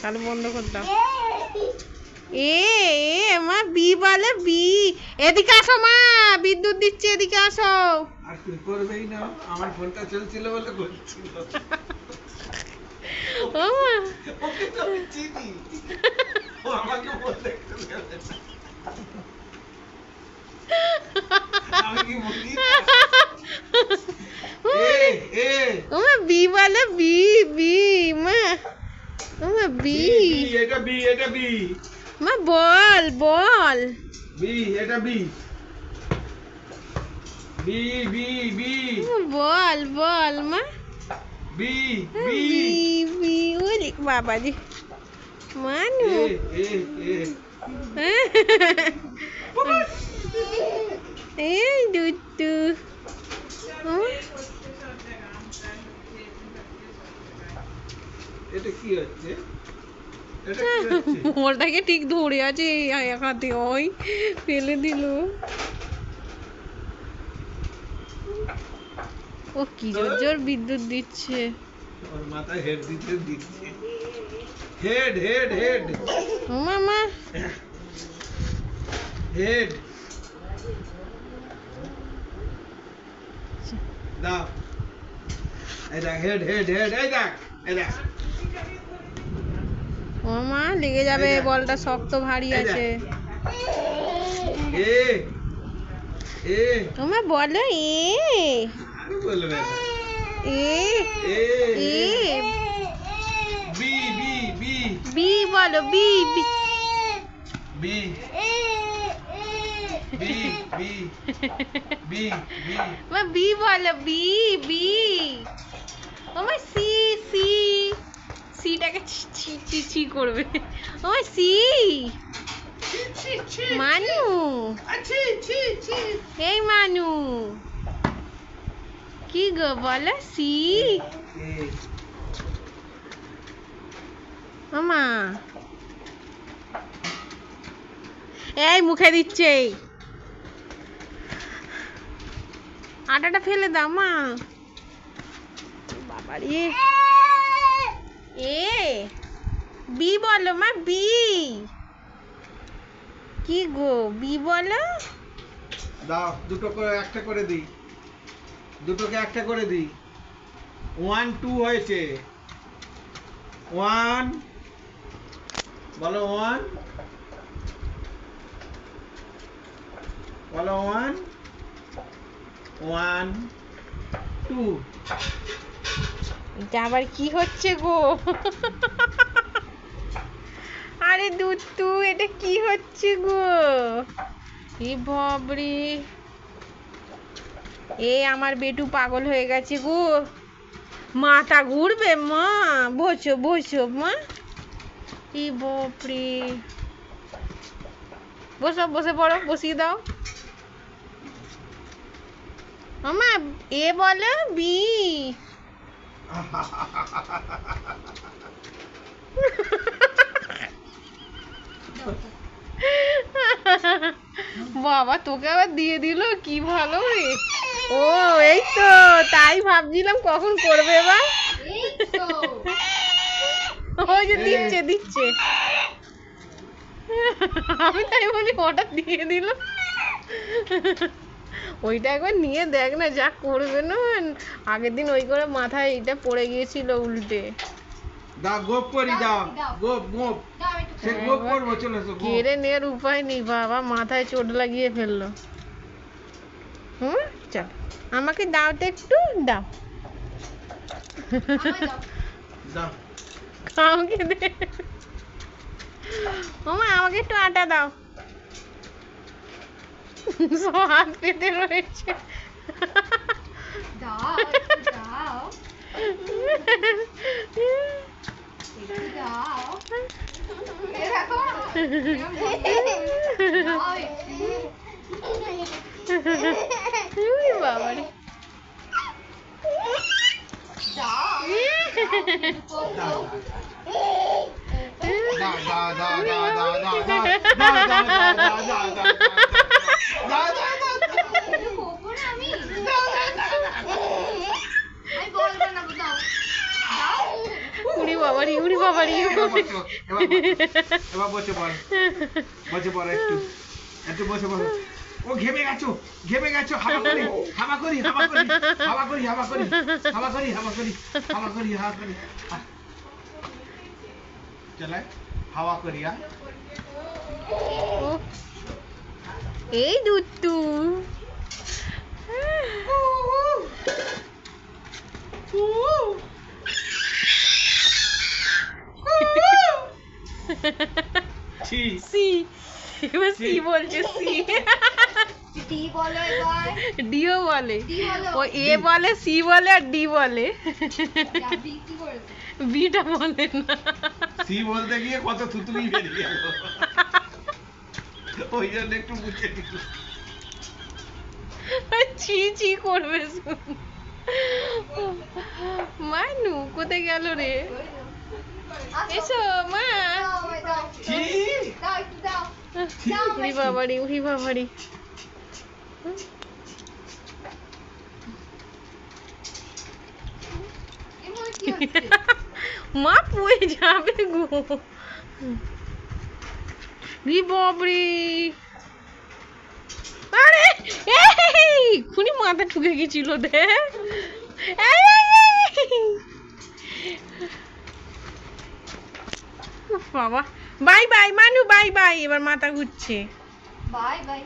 তাহলে বন্ধ করতাম এ এ মা বি বলে বি। এদিকে আসো মা বিদ্যুৎ দিচ্ছে এদিকে আসো। আর কি করবেই না আমার ফোনটা চলছিল বলে করছিল ও মা। ওকে তো আমি চিনি। ও আমাকে বলতে আমি কি বলি এ এ। ও মা বি বলে বি বি মা ও মা বি বি এটা বি এটা বি মা বল বল। বি এটা বি বি বি বি বল বল মা। বি বি বি ওরে বাবা জি মানু। এ এ এ। এটা কি হচ্ছে বলটাকে ঠিক ধরে আছে এই হাতে ওই ফেলে দিল ও কি জোর জোর বিদ্যুৎ দিচ্ছে ওর মাথায় হেড দিতে দিচ্ছে হেড হেড হেড মামা হেড দাও এই দেখ হেড হেড হেড এই দেখ এই দেখ ও মা লেগে যাবে বলটা শক্ত ভারী আছে। তোমার বলো এ। বি বলো B B. B. B B B বলো বি বি। আমার সি সি। সিটাকে ছি ছি ছি করবে। ও, সি। মানু। এই মানু। কি গো, বলো, সি। মামা এই, মুখে দিচ্ছে আটাটা ফেলে দাও, মা। বাবারে। এ, বি বলো মা, বি। কি গো, বি বলো? দাও, দুটো করে, একটা করে দিই। দুটোকে একটা করে দিই। ওয়ান টু হয়েছে। ওয়ান বলো ওয়ান বলো ওয়ান ওয়ান টু এটা আবার কি হচ্ছে গো? আরে দুধ তু এটা কি হচ্ছে গো? এ বাবরে এ আমার বেটু পাগল হয়ে গেছে গো। মাথা ঘুরবে, মা? বসো বসো, মা। এ বাপরে বসো, বসে পড়ো, বসিয়ে দাও। মামা এ বলো, বি। বাবা, তোকে আবার দিয়ে দিল? কি ভালো রে। ও, এই তো, তাই ভাবছিলাম কখন করবে এবার। ওই যে দিচ্ছে দিচ্ছে। আমি তাই বলি, হঠাৎ দিয়ে দিল। ওইটা একবার নিয়ে দেখ না যা করবে না। আগের দিন ওই করে মাথায় এটা পড়ে গিয়েছিল উল্টে। দাও গোপ করি দাও গোপ গোপ। সে গোপ করব চলে এসো কেড়ে নেওয়ার উপায় নেই বাবা। মাথায় চোট লাগিয়ে ফেলল। হুম চল। আমাকে দাও তো একটু দাও। দাও। আমাকে দে। আমাকে একটু আটা দাও। so hart wie der Leute. Da, da. Da. Da. বাবারি উড়ি বাবারি এবার বসো, এবার বসো, এবার বসে পড় বসে পড় একটু একটু বসে পড়ো ও ঘেমে গেছো ঘেমে গেছো হাওয়া করি হাওয়া করি হাওয়া করি হাওয়া করি হাওয়া করি হাওয়া করি হাওয়া করি হাওয়া করি হাওয়া করি চলে হাওয়া করি এই দুত্তু এবার সি বলছে সি। টি বলো এবার। ডিও বলে। ও এ বলে সি বলে আর ডি বলে। বি কি বিটা বলে না। সি বলতে গিয়ে কত থুতুলি বেরিয়ে গেল। ওই জন্য একটু মুছে দিল। ছি ছি করবে। মানু কোথায় গেল রে। এসো মা দাও, আমায় দাও। ছি দাও, একটু দাও। উড়ি বাবারি উড়ি বাবারি মা পুয়ে যাবে গো রি বাবরি আরে এই খুনি মাথা ঠুকে গেছিল দে বাবা বাই বাই মানু বাই বাই এবার মাথা ঘুরছে। Bye bye.